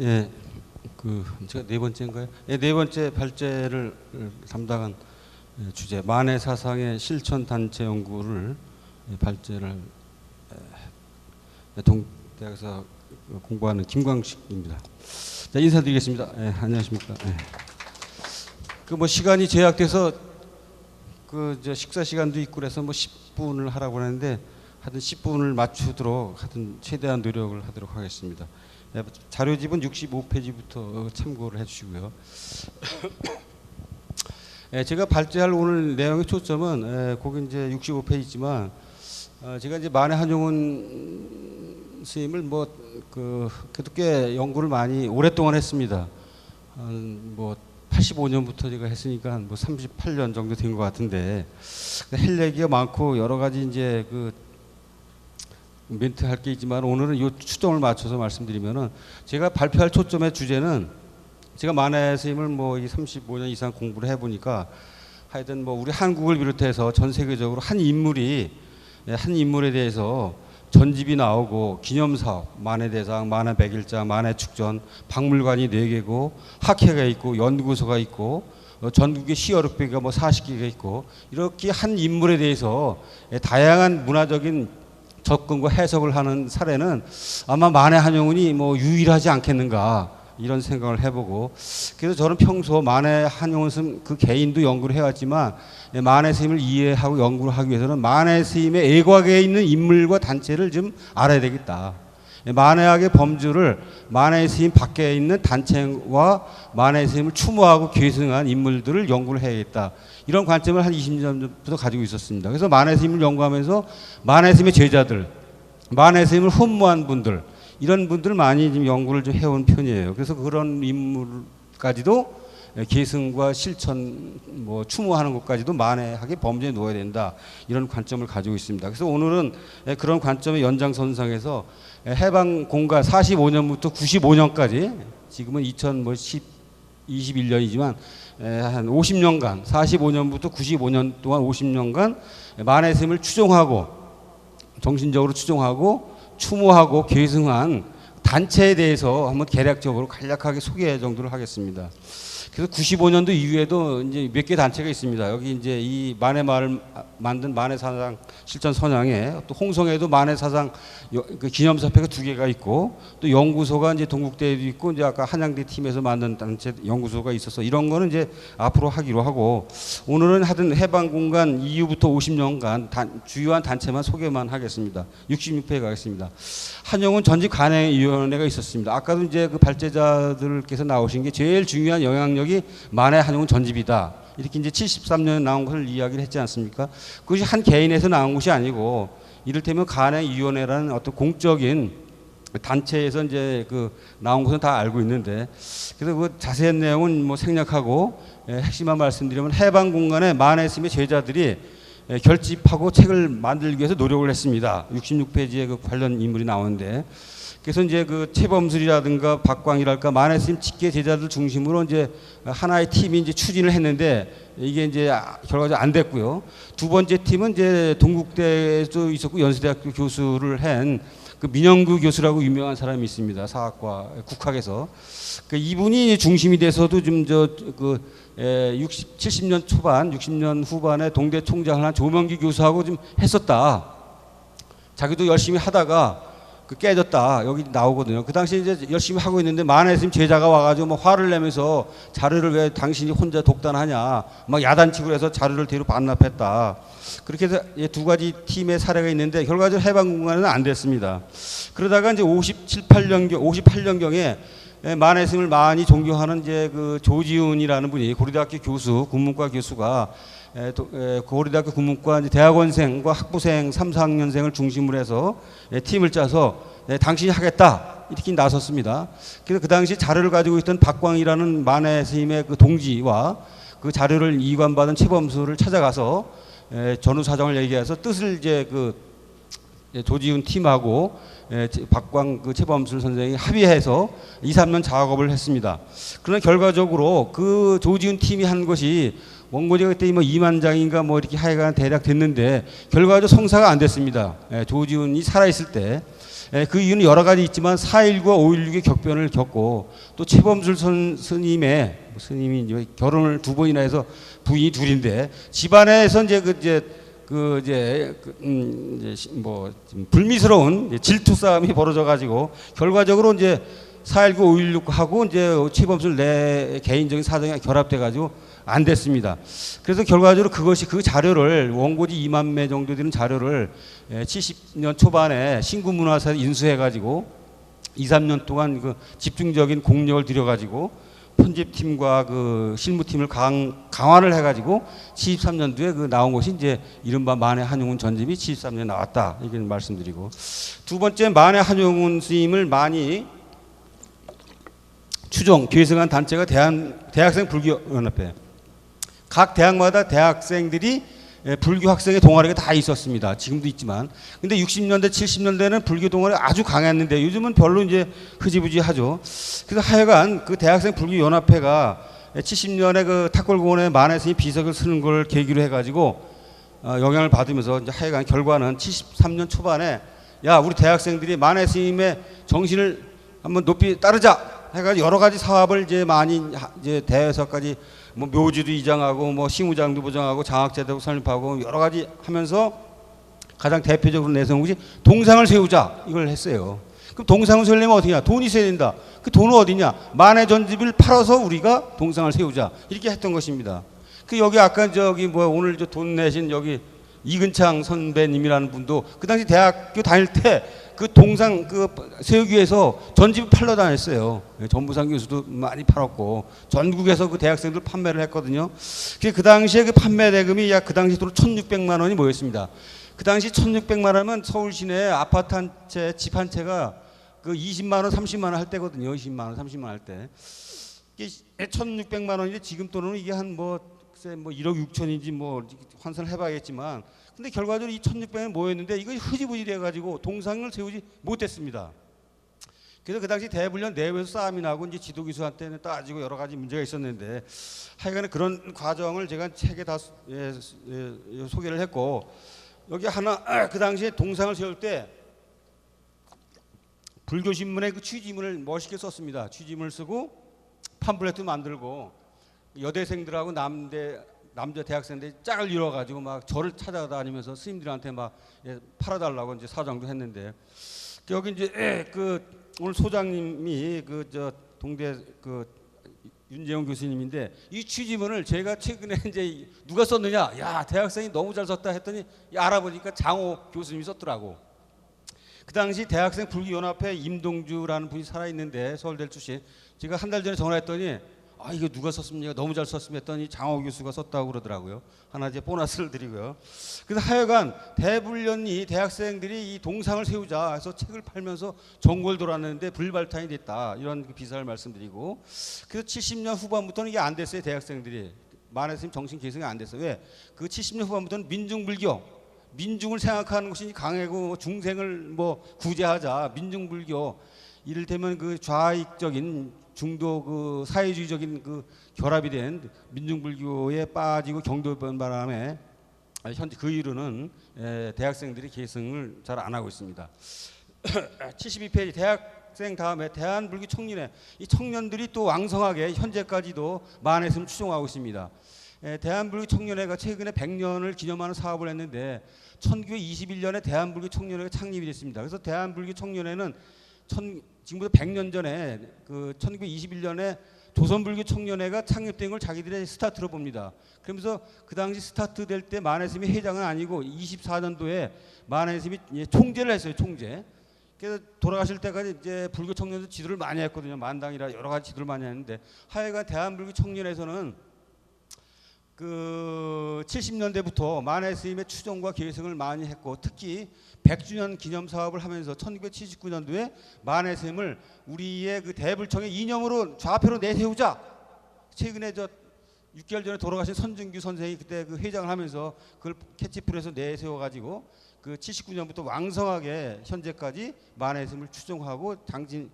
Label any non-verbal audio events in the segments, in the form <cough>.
예, 그 제가 네 번째인가요? 예, 네 번째 발제를 담당한 예, 주제 만해 사상의 실천 단체 연구를 예, 발제를 예, 동대학에서 공부하는 김광식입니다. 자 인사드리겠습니다. 예, 안녕하십니까? 예. 그뭐 시간이 제약돼서 그 식사 시간도 있고 그래서 뭐 10분을 하라고 하는데 하여튼 10분을 맞추도록 하여튼 최대한 노력을 하도록 하겠습니다. 예, 자료집은 65페이지부터 참고를 해주시고요. <coughs> 예, 제가 발제할 오늘 내용의 초점은 예, 거기 이제 65페이지지만 어, 제가 이제 만해 한용운 스님을 뭐그 그래도 꽤 연구를 많이 오랫동안 했습니다. 한뭐 85년부터 제가 했으니까 한뭐 38년 정도 된 것 같은데 할 얘기가 많고 여러 가지 이제 그 멘트 할 게 있지만 오늘은 이 추정을 맞춰서 말씀드리면은 제가 발표할 초점의 주제는 제가 만해 스님을 뭐 35년 이상 공부를 해보니까 하여튼 뭐 우리 한국을 비롯해서 전 세계적으로 한 인물이 예, 한 인물에 대해서 전집이 나오고 기념사업, 만해 대상, 만해 백일장, 만해 축전, 박물관이 4개고 학회가 있고 연구소가 있고 어, 전국에 시어록배가 뭐 40개가 있고 이렇게 한 인물에 대해서 예, 다양한 문화적인 접근과 해석을 하는 사례는 아마 만해 한용운이 뭐 유일하지 않겠는가 이런 생각을 해보고 그래서 저는 평소 만해 한용운 스님 그 개인도 연구를 해왔지만 예, 만해 스님을 이해하고 연구를 하기 위해서는 만해 스님의 애곽에 있는 인물과 단체를 좀 알아야 되겠다. 예, 만해학의 범주를 만해 스님 밖에 있는 단체와 만해 스님을 추모하고 계승한 인물들을 연구를 해야겠다. 이런 관점을 한 20년 전부터 가지고 있었습니다. 그래서 만해 스님을 연구하면서 만해 스님의 제자들, 만해 스님을 흠모한 분들 이런 분들 많이 지금 연구를 좀 해온 편이에요. 그래서 그런 인물까지도 계승과 실천, 뭐 추모하는 것까지도 만해하게 범죄에 놓아야 된다 이런 관점을 가지고 있습니다. 그래서 오늘은 그런 관점의 연장선상에서 해방 공간 45년부터 95년까지 지금은 2010 21년이지만 한 50년간 45년부터 95년 동안 50년간 만해 스님을 추종하고 정신적으로 추종하고 추모하고 계승한 단체에 대해서 한번 개략적으로 간략하게 소개 정도를 하겠습니다. 그래서 95년도 이후에도 이제 몇 개 단체가 있습니다. 여기 이제 이 만해 마을 만든 만해 사상 실천 선양에 또 홍성에도 만해 사상 그 기념사패가 두 개가 있고 또 연구소가 이제 동국대에도 있고 이제 아까 한양대 팀에서 만든 단체 연구소가 있어서 이런 거는 이제 앞으로 하기로 하고 오늘은 하든 해방 공간 이후부터 50년간 단, 주요한 단체만 소개만 하겠습니다. 66페이지 가겠습니다. 한영훈 전직 관행위원회가 있었습니다. 아까도 이제 그 발제자들께서 나오신 게 제일 중요한 영향력이 만해 한영훈 전집이다. 이렇게 이제 73년에 나온 것을 이야기를 했지 않습니까? 그것이 한 개인에서 나온 것이 아니고 이를테면 간행위원회라는 어떤 공적인 단체에서 이제 그 나온 것은 다 알고 있는데 그래서 그 자세한 내용은 뭐 생략하고 예, 핵심만 말씀드리면 해방 공간에 만해 스님의 제자들이 예, 결집하고 책을 만들기 위해서 노력을 했습니다. 66페이지에 그 관련 인물이 나오는데 그래서 이제 그 최범술이라든가 박광이랄까 만해 스님 직계 제자들 중심으로 이제 하나의 팀이 이제 추진을 했는데 이게 이제 결과적으로 안 됐고요. 두 번째 팀은 이제 동국대에도 있었고 연세대학교 교수를 한 그 민영구 교수라고 유명한 사람이 있습니다. 사학과 국학에서 그 이분이 중심이 돼서도 좀 저그 60, 70년 초반, 60년 후반에 동대 총장을 한 조명기 교수하고 좀 했었다. 자기도 열심히 하다가 그 깨졌다 여기 나오거든요. 그 당시 이제 열심히 하고 있는데 만해스님 제자가 와가지고 뭐 화를 내면서 자료를 왜 당신이 혼자 독단하냐 막 야단치고 해서 자료를 뒤로 반납했다. 그렇게 해서 두 가지 팀의 사례가 있는데 결과적으로 해방 공간은 안 됐습니다. 그러다가 이제 57, 8년 58년경에 만해스님을 많이 존경하는 이제 그 조지훈이라는 분이 고려대학교 교수 국문과 교수가 고려대학교 국문과 대학원생과 학부생 3, 4학년생을 중심으로 해서 에, 팀을 짜서 에, 당신이 하겠다 이렇게 나섰습니다. 그래서 그 당시 자료를 가지고 있던 박광이라는 만해 스님의 그 동지와 그 자료를 이관받은 최범수를 찾아가서 에, 전후 사정을 얘기해서 뜻을 이제 그 조지훈 팀하고 에, 박광 그 최범술 선생이 합의해서 2, 3년 작업을 했습니다. 그러나 결과적으로 그 조지훈 팀이 한 것이 원고지가 그때 뭐 2만 장인가 뭐 이렇게 하여간 대략 됐는데 결과적으로 성사가 안 됐습니다. 예, 조지훈이 살아있을 때. 에, 그 이유는 여러 가지 있지만 4.19와 5.16의 격변을 겪고 또 최범술 선, 스님의 뭐 스님이 결혼을 두 번이나 해서 부인이 둘인데 집안에서 이제 그 이제 그 이제 그, 음, 이제 시- 뭐좀 불미스러운 질투 싸움이 벌어져 가지고 결과적으로 이제 4.19, 5.16하고 이제 최범술 내 개인적인 사정이 결합돼 가지고 안 됐습니다. 그래서 결과적으로 그것이 그 자료를 원고지 2만 매 정도 되는 자료를 70년 초반에 신구문화사에 인수해 가지고 2, 3년 동안 그 집중적인 공력을 들여 가지고 편집팀과 그 실무팀을 강, 강화를 해 가지고 73년도에 그 나온 것이 이제 이른바 만해 한용운 전집이 73년에 나왔다. 이렇게 말씀드리고 두 번째 만해 한용운 스님을 많이 추종 계승한 단체가 대한 대학생 불교 연합회. 각 대학마다 대학생들이 예, 불교 학생의 동아리가 다 있었습니다. 지금도 있지만. 근데 60년대, 70년대는 불교 동아리 아주 강했는데 요즘은 별로 이제 흐지부지 하죠. 그래서 하여간 그 대학생 불교 연합회가 70년에 그 탁골공원에 만해스님 비석을 쓰는 걸 계기로 해가지고 어, 영향을 받으면서 이제 하여간 결과는 73년 초반에 야 우리 대학생들이 만해스님의 정신을 한번 높이 따르자 해가지고 여러 가지 사업을 이제 많이 하- 이제 대회에서까지 뭐 묘지도 이장하고 뭐 시무장도 보장하고 장학제도 설립하고 여러 가지 하면서 가장 대표적으로 내세운 것이 동상을 세우자 이걸 했어요. 그럼 동상을 세우려면 어떻게 냐 돈이 있어야 된다. 그 돈은 어디냐? 만해 전집을 팔아서 우리가 동상을 세우자 이렇게 했던 것입니다. 그 여기 아까 저기 뭐 오늘 저 돈 내신 여기 이근창 선배님이라는 분도 그 당시 대학교 다닐 때 그 동상 그 세우기 위해서 전집을 팔러 다녔어요. 예, 전부상 교수도 많이 팔았고 전국에서 그 대학생들 판매를 했거든요. 그, 그 당시에 그 판매 대금이 약 그 당시 돈 1,600만 원이 모였습니다. 그 당시 1,600만 원이면 서울 시내 아파트 한 채, 집 한 채가 그 20만 원, 30만 원 할 때거든요. 20만 원, 30만 원 할 때. 이게 1,600만 원인데 지금 돈은 이게 한뭐 글쎄 뭐 1억 6천인지 뭐 환산을 해봐야겠지만 근데 결과적으로 이 1,600만 모였는데 이거 흐지부지 돼가지고 동상을 세우지 못했습니다. 그래서 그 당시 대불련 내부에서 싸움이 나고 이제 지도기수한테는 따지고 여러 가지 문제가 있었는데 하여간에 그런 과정을 제가 책에 다 소- 예, 예, 소개를 했고 여기 하나 <clears throat> 그 당시에 동상을 세울 때 불교 신문의 그 취지문을 멋있게 썼습니다. 취지문을 쓰고 팜플렛도 만들고 여대생들하고 남대 남자 대학생들이 짝을 이뤄가지고 막 저를 찾아다니면서 스님들한테 막 예, 팔아달라고 이제 사정도 했는데 여기 이제 그 오늘 소장님이 그 저 동대 그 윤재용 교수님인데 이 취지문을 제가 최근에 <laughs> 이제 누가 썼느냐? 야 대학생이 너무 잘 썼다 했더니 알아보니까 장호 교수님이 썼더라고. 그 당시 대학생 불교연합회 임동주라는 분이 살아있는데 서울대 출신. 제가 한 달 전에 전화했더니 아 이거 누가 썼습니까? 너무 잘 썼습니다 했더니 장호 교수가 썼다고 그러더라고요. 하나 이제 보너스를 드리고요. 그래서 하여간 대불련이 대학생들이 이 동상을 세우자 해서 책을 팔면서 전국을 돌았는데 불발탄이 됐다. 이런 그 기사를 말씀드리고. 그래서 70년 후반부터는 이게 안 됐어요 대학생들이. 만해스님 정신 개성이 안 됐어요. 왜? 그 70년 후반부터는 민중 불교. 민중을 생각하는 것이 강하고 중생을 뭐 구제하자. 민중 불교. 이를테면 그 좌익적인 중도 그 사회주의적인 그 결합이 된 민중불교에 빠지고 경도변 바람에 아, 현재 그 이유는 에, 대학생들이 계승을 잘 안 하고 있습니다. <clears throat> 72페이지 대학생 다음에 대한불교 청년회 이 청년들이 또 왕성하게 현재까지도 만했음을 추종하고 있습니다. 에, 대한불교 청년회가 최근에 100년을 기념하는 사업을 했는데 1921년에 대한불교 청년회가 창립이 됐습니다. 그래서 대한불교 청년회는 천, 지금부터 100년 전에 그 1921년에 조선불교 청년회가 창립된 걸 자기들의 스타트로 봅니다. 그러면서 그 당시 스타트 될 때 만해스님이 회장은 아니고 24년도에 만해스님이 예, 총재를 했어요. 총재. 그래서 돌아가실 때까지 이제 불교 청년들 지도를 많이 했거든요. 만당이라 여러 가지 지도를 많이 했는데 하여간 대한불교 청년에서는 그 70년대부터 만해 스님의 추종과 계승을 많이 했고 특히 100주년 기념 사업을 하면서 1979년도에 만해 스님을 우리의 그 대불청의 이념으로 좌표로 내세우자. 최근에 저 6개월 전에 돌아가신 선준규 선생이 그때 그 회장을 하면서 그걸 캐치프레에서 내세워 가지고 그 79년부터 왕성하게 현재까지 만해 스님을 추종하고 당진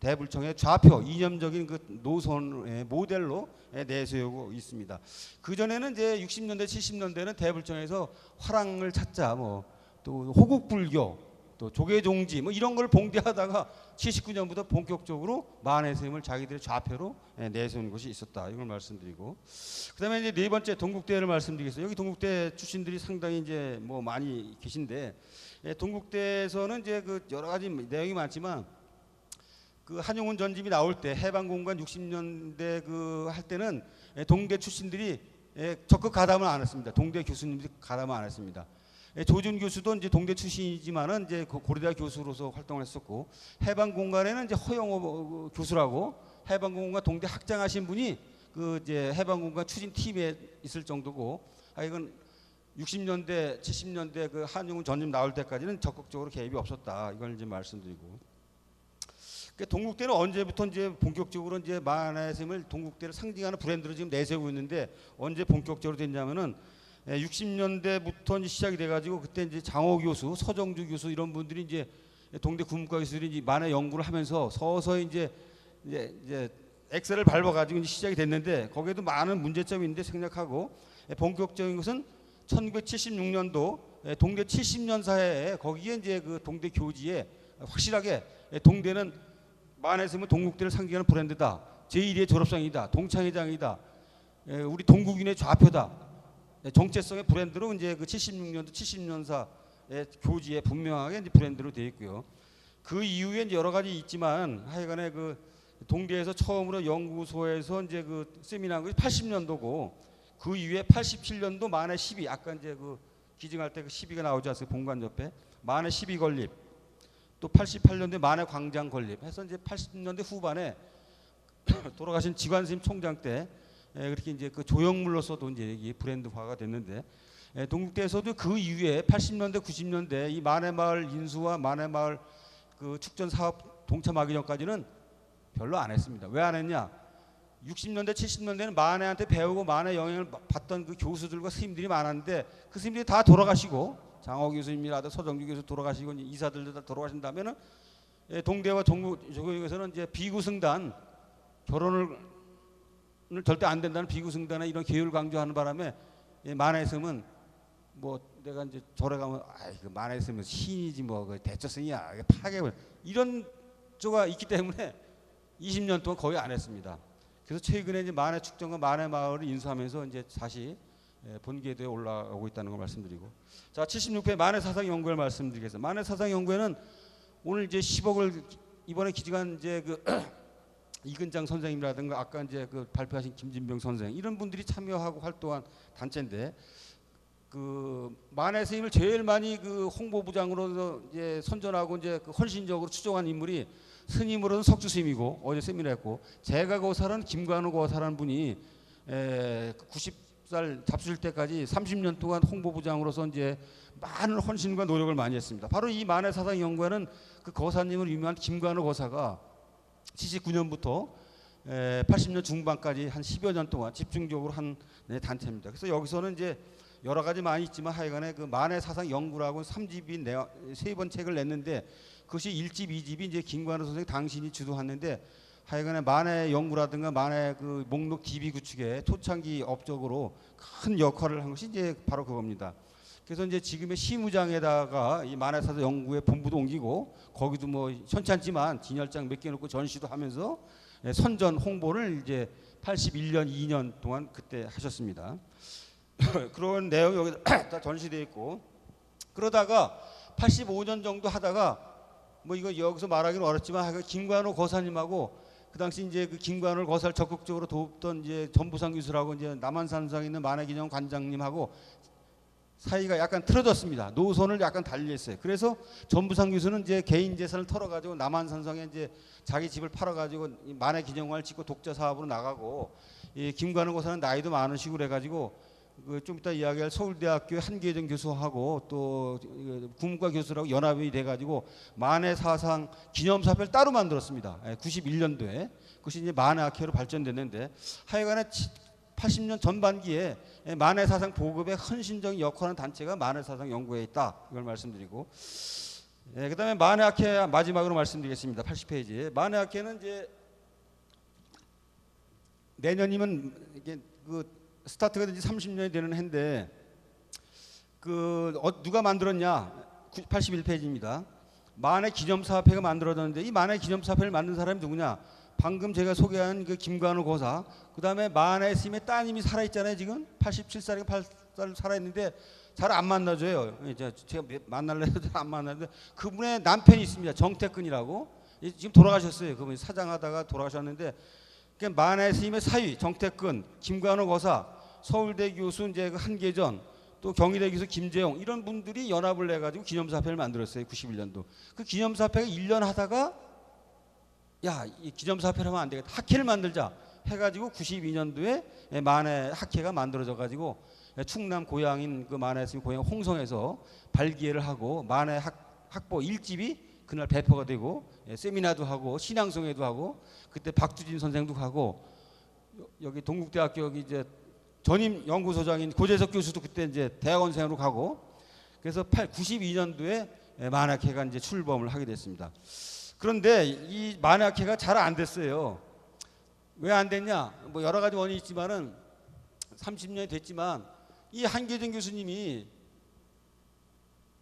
대불청의 좌표 이념적인 그 노선의 모델로 내세우고 있습니다. 그 전에는 이제 60년대 70년대는 대불청에서 화랑을 찾자 뭐 또 호국불교 또 조계종지 뭐 이런 걸 봉대하다가 79년부터 본격적으로 만해 쌤을 자기들의 좌표로 예, 내세운 것이 있었다. 이걸 말씀드리고 그다음에 이제 네 번째 동국대를 말씀드리겠습니다. 여기 동국대 출신들이 상당히 이제 뭐 많이 계신데 예, 동국대에서는 이제 그 여러 가지 내용이 많지만 그 한용운 전집이 나올 때 해방공간 60년대 그 할 때는 예, 동대 출신들이 예, 적극 가담을 안 했습니다. 동대 교수님들이 가담을 안 했습니다. 예, 조준 교수도 이제 동대 출신이지만은 이제 그 고려대 교수로서 활동을 했었고 해방공간에는 이제 허영호 교수라고 해방공간 동대 학장하신 분이 그 이제 해방공간 추진 팀에 있을 정도고 아 이건 60년대 70년대 그 한용운 전집 나올 때까지는 적극적으로 개입이 없었다. 이걸 이제 말씀드리고. 그 동국대는 언제부터 이제 본격적으로 이제 만화심을 동국대를 상징하는 브랜드로 지금 내세우고 있는데 언제 본격적으로 됐냐면은 60년대부터 시작이 돼가지고 그때 이제 장호 교수, 서정주 교수 이런 분들이 이제 동대 국문과 교수들이 이제 만화 연구를 하면서 서서히 이제 이제, 이제 엑셀을 밟아가지고 이제 시작이 됐는데 거기에도 많은 문제점이 있는데 생략하고 본격적인 것은 1976년도 동대 70년사에 거기에 이제 그 동대 교지에 확실하게 동대는 만했으면 동국대를 상징하는 브랜드다. 제1의 졸업생이다. 동창회장이다. 예, 우리 동국인의 좌표다. 예, 정체성의 브랜드로 이제 그 76년도 70년사의 교지에 분명하게 이제 브랜드로 되어 있고요. 그 이후에 여러 가지 있지만 하여간에 그 동대에서 처음으로 연구소에서 이제 그 세미나한 것이 80년도고 그 이후에 87년도 만에 12 아까 이제 그 기증할 때 그 12가 나오지 않습니까? 본관 옆에 만에 12 건립 또 88년도에 만해 광장 건립 해서 이제 80년대 후반에 <coughs> 돌아가신 지관심 총장 때 에, 그렇게 이제 그 조형물로서도 이제 이게 브랜드화가 됐는데 에, 동국대에서도 그 이후에 80년대 90년대 이 만해 마을 인수와 만해 마을 그 축전 사업 동참하기 전까지는 별로 안 했습니다. 왜 안 했냐? 60년대 70년대는 만해한테 배우고 만해 영향을 받던 그 교수들과 스님들이 많았는데 그 스님들이 다 돌아가시고 장호 교수님이라도 서정규 교수 돌아가시고 이사들도 다 돌아가신다면은 예, 동대와 동국 조국에서는 이제 비구승단 결혼을 절대 안 된다는 비구승단의 이런 계율 강조하는 바람에 예, 만해섬은 뭐 내가 이제 절에 가면 아이 그 만해섬은 신이지 뭐 그 대처승이야 이게 파괴 이런 조가 있기 때문에 20년 동안 거의 안 했습니다. 그래서 최근에 이제 만해 축전과 만해 마을을 인수하면서 이제 다시 예, 본궤도에 올라오고 있다는 걸 말씀드리고 자 76회 만해 사상 연구를 말씀드리겠습니다. 만해 사상 연구에는 오늘 이제 10억을 이번에 기증한 이제 그 <clears throat> 이근장 선생님이라든가 아까 이제 그 발표하신 김진병 선생 이런 분들이 참여하고 활동한 단체인데 그 만해 스님을 제일 많이 그 홍보부장으로 이제 선전하고 이제 그 헌신적으로 추종한 인물이 스님으로는 석주 스님이고 어제 세미나 했고 제가 고사는 김관우 고사라는 분이 에 90 살 잡수실 때까지 30년 동안 홍보부장으로서 이제 많은 헌신과 노력을 많이 했습니다. 바로 이 만해 사상 연구회는 그 거사님을 유명한 김관우 거사가 79년부터 80년 중반까지 한 10여 년 동안 집중적으로 한 네, 단체입니다. 그래서 여기서는 이제 여러 가지 많이 있지만 하여간에 그 만해 사상 연구라고 3집인 세번 책을 냈는데 그것이 1집, 2집이 이제 김관우 선생 당신이 주도했는데 하여간에 만해 연구라든가 만해 그 목록 DB 구축에 초창기 업적으로 큰 역할을 한 것이 이제 바로 그겁니다. 그래서 이제 지금의 시무장에다가 이 만해사상 연구의 본부도 옮기고 거기도 뭐 현찮지만 진열장 몇 개 놓고 전시도 하면서 예, 선전 홍보를 이제 81년 2년 동안 그때 하셨습니다. <coughs> 그런 내용이 여기 <coughs> 다 전시되어 있고 그러다가 85년 정도 하다가 뭐 이거 여기서 말하기는 어렵지만 김관호 거사님하고 그 당시 이제 그 김관호 거사를 적극적으로 돕던 이제 전부상 교수라고 이제 남한산상에 있는 만해기념 관장님하고 사이가 약간 틀어졌습니다. 노선을 약간 달리했어요. 그래서 전부상 교수는 이제 개인 재산을 털어가지고 남한산성에 이제 자기 집을 팔아가지고 만해 기념관을 짓고 독자 사업으로 나가고 이 김관우 고사는 나이도 많으시고 그래가지고 그좀 이따 이야기할 서울대학교 한계정 교수하고 또 국문과 교수라고 연합이 돼가지고 만해 사상 기념사표를 따로 만들었습니다. 91년도에 그것이 이제 만해 학회로 발전됐는데 하여간에 80년 전반기에 만해 사상 보급에 헌신적인 역할하는 단체가 만해 사상 연구회에 있다. 이걸 말씀드리고 예, 그다음에 만해 학회 마지막으로 말씀드리겠습니다. 80페이지. 만해 학회는 이제 내년이면 이게 그 스타트가 된 지 30년이 되는 해인데 그 어, 누가 만들었냐? 81페이지입니다. 만해 기념사업회가 만들어졌는데 이 만해 기념사업회를 만든 사람이 누구냐? 방금 제가 소개한 그 김관우 고사, 그 다음에 만해 스님의 따님이 살아 있잖아요. 지금 87살인가 8살 살아 있는데 잘 안 만나줘요. 이제 제가 만날래 해도 <laughs> 잘안 만나는데 그분의 남편이 있습니다. 정태근이라고 이- 지금 돌아가셨어요. 그분이 사장하다가 돌아가셨는데 그 만해 스님의 사위 정태근, 김관우 거사, 서울대 교수 이제 그 한계전, 또 경희대 교수 김재용 이런 분들이 연합을 해가지고 기념사업회를 만들었어요. 91년도. 그 기념사업회가 1년 하다가 야, 이 기념사업회를 하면 안 되겠다. 학회를 만들자 해가지고 92년도에 만해 학회가 만들어져가지고 충남 고향인 그 만해 스님 고향 홍성에서 발기회를 하고 만해 학, 학보 일집이 그날 배포가 되고 예, 세미나도 하고 신앙송회도 하고 그때 박두진 선생도 여- 여기 동국대학교 여기 이제 전임 연구소장인 고재석 교수도 그때 이제 대학원생으로 가고 그래서 8, 92년도에 만학회가 이제 출범을 하게 됐습니다. 그런데 이 만학회가 잘 안 됐어요. 왜 안 됐냐? 뭐 여러 가지 원인이 있지만은 30년이 됐지만 이 한계정 교수님이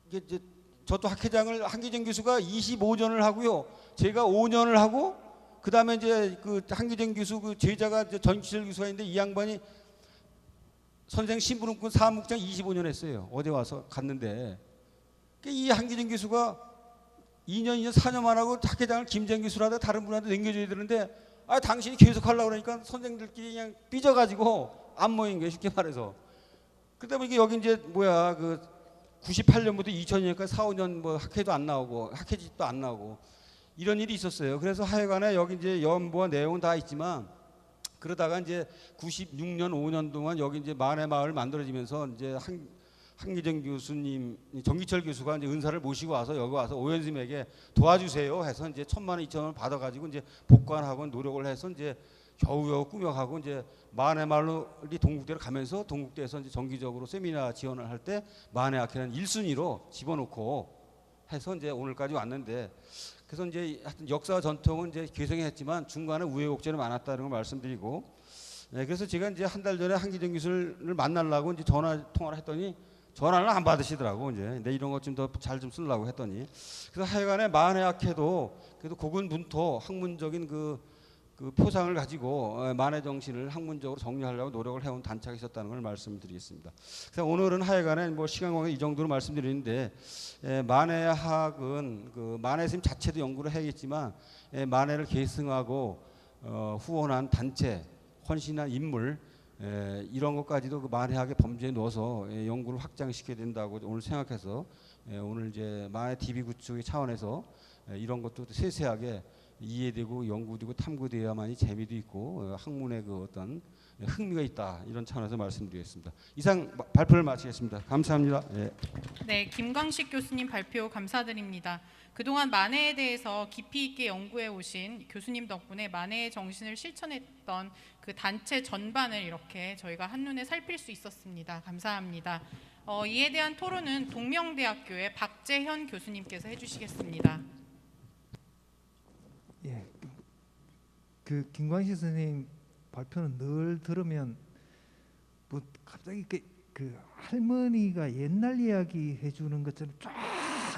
이게 이제 저도 학회장을 한기정 교수가 25년을 하고요. 제가 5년을 하고 그다음에 이제 그 한기정 교수 그 제자가 전기철 교수가 있는데 이 양반이 선생 신부름꾼 사무국장 25년 했어요. 어제 와서 갔는데 그이 한기정 교수가 2년 2년 4년만 하고 학회장을 김정 교수라도 다른 분한테 넘겨줘야 되는데 아 당신이 계속 하려고 그러니까 선생들끼리 그냥 삐져가지고 안 모인 거예요 쉽게 말해서 뭐 이게 여기 이제 뭐야 그 98년부터 2000년까지 4, 5년 뭐 학회도 안 나오고 학회집도 안 나오고 이런 일이 있었어요. 그래서 하여간에 여기 이제 연부와 내용은 다 있지만 그러다가 이제 96년 5년 동안 여기 이제 만해 마을 만들어지면서 이제 한 한기정 교수님, 정기철 교수가 이제 은사를 모시고 와서 여기 와서 오연스님에게 도와주세요 해서 이제 천만 원, 이천 원을 받아가지고 이제 복관하고 노력을 해서 이제 겨우겨우 꾸며가고 이제 만해 마을이 동국대를 가면서 동국대에서 이제 정기적으로 세미나 지원을 할 때 만해 학회는 1순위로 집어넣고 해서 이제 오늘까지 왔는데 그래서 이제 하여튼 역사 전통은 이제 개성했지만 중간에 우여곡절이 많았다는 걸 말씀드리고 네, 그래서 제가 이제 한 달 전에 한기정 교수를 만나려고 이제 전화 통화를 했더니 전화를 안 받으시더라고 이제. 내 이런 것 좀 더잘좀 쓰려고 했더니. 그래서 하여간에 만해학회도 그래도 고군분토 학문적인 그, 그 표상을 가지고 어, 만해 정신을 학문적으로 정리하려고 노력을 해온 단체가 있었다는 걸 말씀드리겠습니다. 그래서 오늘은 하여간에 뭐 시간 관계 이 정도로 말씀드리는데 에, 만해학은 그 만해 스님 자체도 연구를 해야겠지만 에, 만해를 계승하고 어, 후원한 단체 헌신한 인물 에, 이런 것까지도 그 만해학의 범주에 넣어서 에, 연구를 확장시켜야 된다고 오늘 생각해서 에, 오늘 이제 만해 DB 구축의 차원에서 에, 이런 것도 세세하게 이해되고 연구되고 탐구되어야만이 재미도 있고 어, 학문의 그 어떤 흥미가 있다 이런 차원에서 말씀드리겠습니다. 이상 마- 발표를 마치겠습니다. 감사합니다. 예. 네, 김광식 교수님 발표 감사드립니다. 그동안 만해에 대해서 깊이 있게 연구해 오신 교수님 덕분에 만해의 정신을 실천했던 그 단체 전반을 이렇게 저희가 한눈에 살필 수 있었습니다. 감사합니다. 어, 이에 대한 토론은 동명대학교의 박재현 교수님께서 해주시겠습니다. 예. 그 김광식 선생님 발표는 늘 들으면 뭐 갑자기 그, 그 할머니가 옛날 이야기 해주는 것처럼 쫙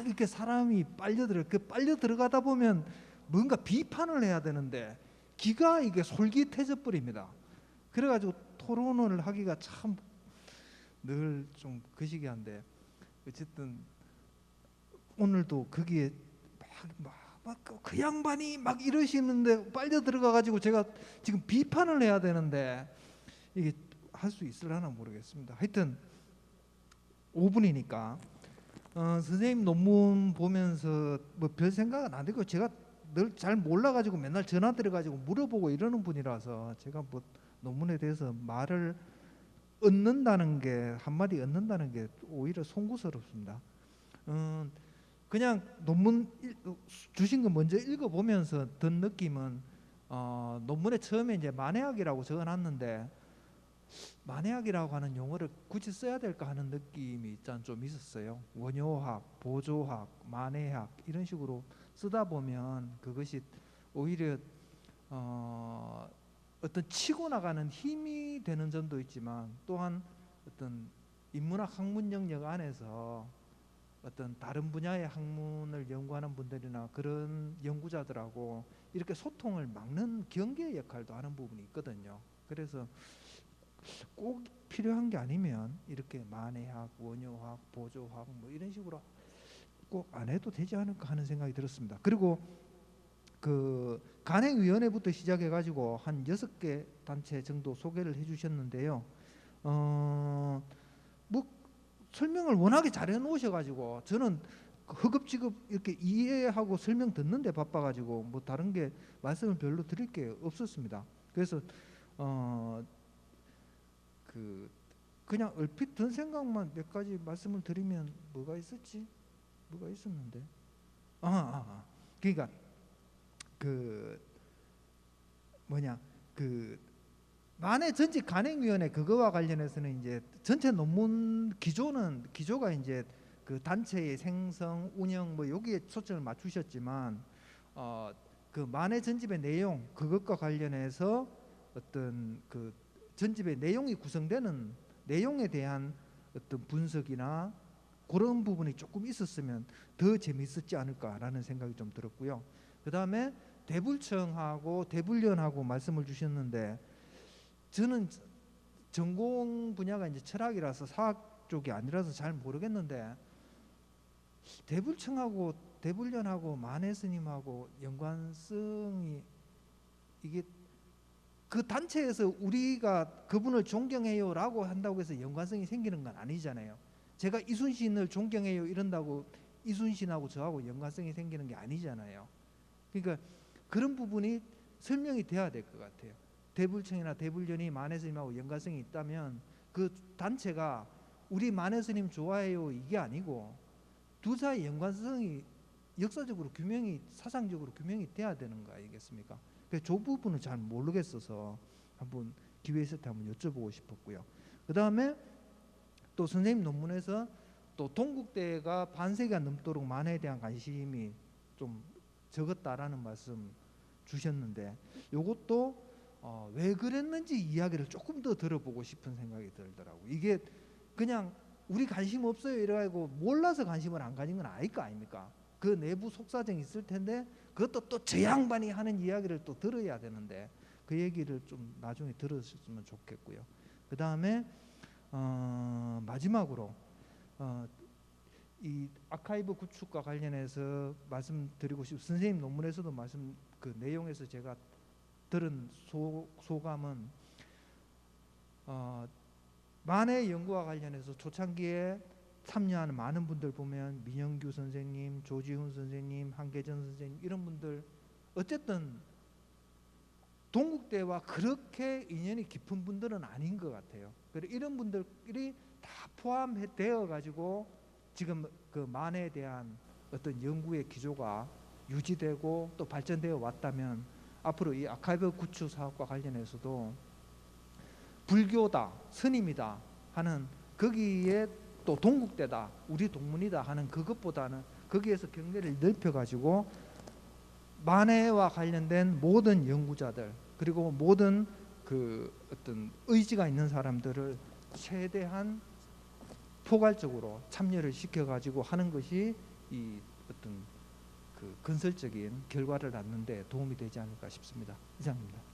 이렇게 사람이 빨려들어 그 빨려 들어가다 보면 뭔가 비판을 해야 되는데 기가 이게 솔깃해져 버립니다. 그래가지고 토론을 하기가 참 늘좀 거시기한데 어쨌든 오늘도 거기에 막 그그 양반이 막 이러시는데 빨려 들어가 가지고 제가 지금 비판을 해야 되는데 이게 할 수 있을라나 모르겠습니다. 하여튼 5분이니까 어, 선생님 논문 보면서 뭐 별 생각은 안 들고 제가 늘 잘 몰라 가지고 맨날 전화 드려 가지고 물어보고 이러는 분이라서 제가 뭐 논문에 대해서 말을 얻는다는 게 한마디 얻는다는 게 오히려 송구스럽습니다. 음, 그냥 논문 읽- 주신 거 먼저 읽어보면서 든 느낌은 어, 논문에 처음에 이제 만해학이라고 적어놨는데 만해학이라고 하는 용어를 굳이 써야 될까 하는 느낌이 일단 좀 있었어요. 원효학, 보조학, 만해학 이런 식으로 쓰다 보면 그것이 오히려 어, 어떤 치고 나가는 힘이 되는 점도 있지만 또한 어떤 인문학 학문 영역 안에서 어떤 다른 분야의 학문을 연구하는 분들이나 그런 연구자들하고 이렇게 소통을 막는 경계 역할도 하는 부분이 있거든요. 그래서 꼭 필요한 게 아니면 이렇게 만해학, 원효학, 보조학 뭐 이런 식으로 꼭 안 해도 되지 않을까 하는 생각이 들었습니다. 그리고 그 간행위원회부터 시작해가지고 한 여섯 개 단체 정도 소개를 해주셨는데요. 어, 뭐 설명을 워낙에 잘 해 놓으셔가지고 저는 허급지급 이렇게 이해하고 설명 듣는데 바빠가지고 뭐 다른 게 말씀을 별로 드릴 게 없었습니다. 그래서 어, 그 그냥 얼핏 든 생각만 몇 가지 말씀을 드리면 뭐가 있었지? 뭐가 있었는데? 아, 아, 아. 그러니까 그 뭐냐 그 만해 전직 간행위원회 그거와 관련해서는 이제 전체 논문 기조는 기조가 이제 그 단체의 생성 운영 뭐 여기에 초점을 맞추셨지만 어 그 만해 전집의 내용 그것과 관련해서 어떤 그 전집의 내용이 구성되는 내용에 대한 어떤 분석이나 그런 부분이 조금 있었으면 더 재미있었지 않을까라는 생각이 좀 들었고요. 그 다음에 대불청하고 대불련하고 말씀을 주셨는데 저는 전공 분야가 이제 철학이라서 사학 쪽이 아니라서 잘 모르겠는데 대불청하고 대불련하고 만해 스님하고 연관성이 이게 그 단체에서 우리가 그분을 존경해요라고 한다고 해서 연관성이 생기는 건 아니잖아요. 제가 이순신을 존경해요 이런다고 이순신하고 저하고 연관성이 생기는 게 아니잖아요. 그러니까 그런 부분이 설명이 돼야 될 것 같아요. 대불청이나 대불련이 만해스님하고 연관성이 있다면 그 단체가 우리 만해스님 좋아해요 이게 아니고 두 사이 연관성이 역사적으로 규명이 사상적으로 규명이 돼야 되는 거 아니겠습니까? 그래서 저 부분은 잘 모르겠어서 한번 기회 있을 때 한번 여쭤보고 싶었고요. 그 다음에 또 선생님 논문에서 또 동국대가 반세기가 넘도록 만해에 대한 관심이 좀 적었다라는 말씀 주셨는데 요것도 어, 왜 그랬는지 이야기를 조금 더 들어보고 싶은 생각이 들더라고. 이게 그냥 우리 관심 없어요 이래가지고 몰라서 관심을 안 가진 건 아닐 거 아닙니까? 그 내부 속사정이 있을 텐데 그것도 또 저 양반이 하는 이야기를 또 들어야 되는데 그 얘기를 좀 나중에 들었으면 좋겠고요. 그 다음에 어, 마지막으로 어, 이 아카이브 구축과 관련해서 말씀드리고 싶 선생님 논문에서도 말씀 그 내용에서 제가 들은 소, 소감은 어, 만해 연구와 관련해서 초창기에 참여하는 많은 분들 보면 민영규 선생님, 조지훈 선생님, 한계전 선생님 이런 분들 어쨌든 동국대와 그렇게 인연이 깊은 분들은 아닌 것 같아요. 그래 이런 분들이 다 포함되어 가지고 지금 그 만해에 대한 어떤 연구의 기조가 유지되고 또 발전되어 왔다면 앞으로 이 아카이브 구축 사업과 관련해서도 불교다, 스님이다 하는 거기에 또 동국대다, 우리 동문이다 하는 그것보다는 거기에서 경계를 넓혀 가지고 만해와 관련된 모든 연구자들 그리고 모든 그 어떤 의지가 있는 사람들을 최대한 포괄적으로 참여를 시켜 가지고 하는 것이 이 어떤 그 건설적인 결과를 낳는 데 도움이 되지 않을까 싶습니다. 이상입니다.